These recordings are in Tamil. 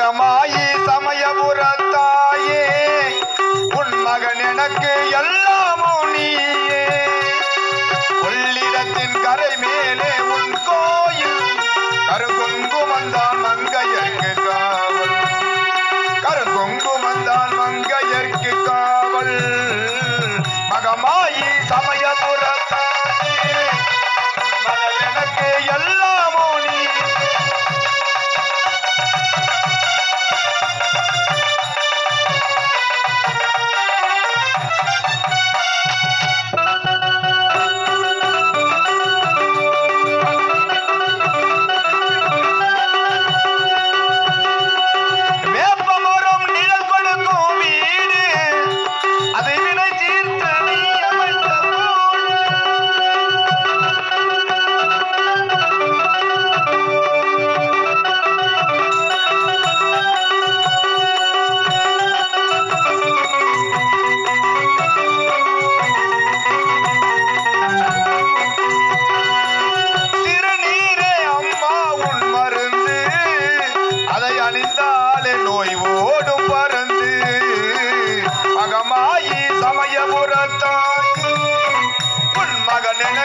உலகமாயி சமயபுரத்தாயே உன் மகன் எனக்கு எல்லாமோ நீயே. உள்ளிடத்தின் கரை மேலே உன் கோயில் கருங்குங்குமந்தான் மங்கையர்க்கு காவல். கருங்குங்குமந்தான் மங்கையர்க்கு காவல். மகமாயி சமயபுர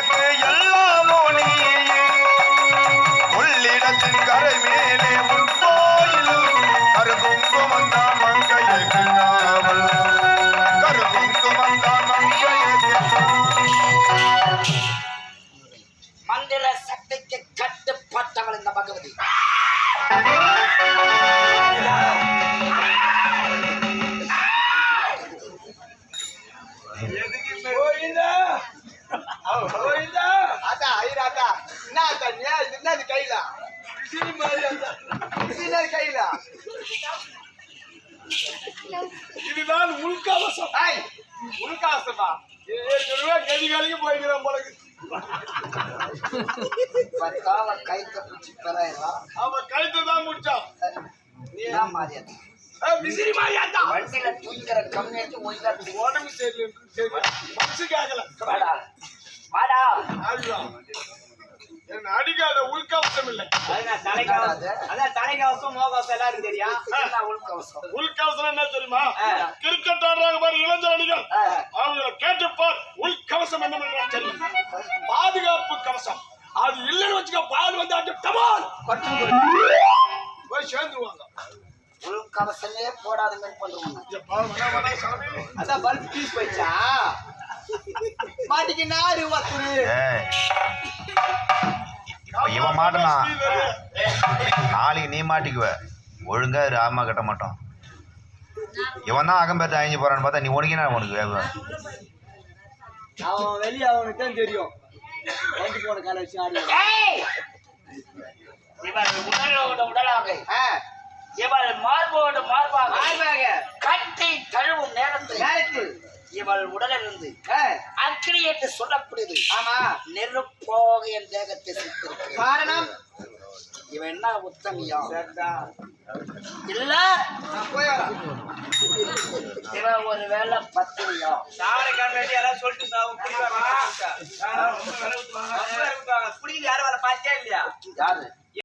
எனக்கு எல்லாமோ நீ கொள்ளிடத்தின் கரை மேலே உன் கோயில் கருகுங்குமம் தான் மங்கையக்கு காவல் மங்கையக்கு மந்திர சக்திக்கு கட்டுப்பட்டவள் இந்த பகவதி. விசிறி கையில இதுதான் உள்கவசம் ஐய் உனக்காசமா ஏற்கனவே கதி போல பத்தாவ கைத்த பிடிச்சி அவன் கழுத்தை தான் முடிச்சான் என்ன மாதிரி விசிறி மாதிரி வண்டியில தூக்கிற கம்மியாச்சு ஒழுங்கா உடம்பு சரி மனசு கேட்கல வாடா வாடா அடிக்காத உள்கவசம் இல்லை. தலைக்கவசம் மோகவசம் எல்லாரும் தெரியும். என்ன உள்கவசம். உள்கவசம் என்ன தெரியுமா. கிரிக்கெட் ஆடுறாங்க பாரு இளைஞரணிகள். அவங்கள கேட்டு பார் உள்கவசம் என்ன தெரியும் பாதுகாப்பு கவசம். அது இல்லைன்னு வச்சுக்க பால் வந்து அட்டு டமால். போய் சேர்ந்துருவாங்க. உள்கவசமே போடாத மாதிரி பண்றோம். அதான் பல்ப் பீஸ் போயிடுச்சா? மாட்டிக்கு நாறு வத்துரு இப்ப இவன் மாட்டலாம் ஸ்ரீதரு. நாளைக்கு நீ மாட்டிக்குவ. ஒழுங்கா இரு ஆமா கட்ட மாட்டோம். இவன் தான் அகம்பேத்த அழிஞ்சு போறான்னு பார்த்தா நீ உனக்கு என்ன உனக்கு வேகம் அவன் வெளியே அவனுக்கு தான் தெரியும். போன காலை வச்சு ஆடி மார்பாக. கட்டி இவள் உடலிலிருந்து ஆ அக்னி என்று சொல்லக்கூடியது ஆமா. நெருப்போக என் தேகத்தை சித்திருக்கு காரணம்? இவன் என்ன உத்தமியா. இல்ல. இவன் ஒரு வேலை பத்திரியா சொல்லிட்டு யாரும் வேலை பார்த்தே இல்லையா யாரு?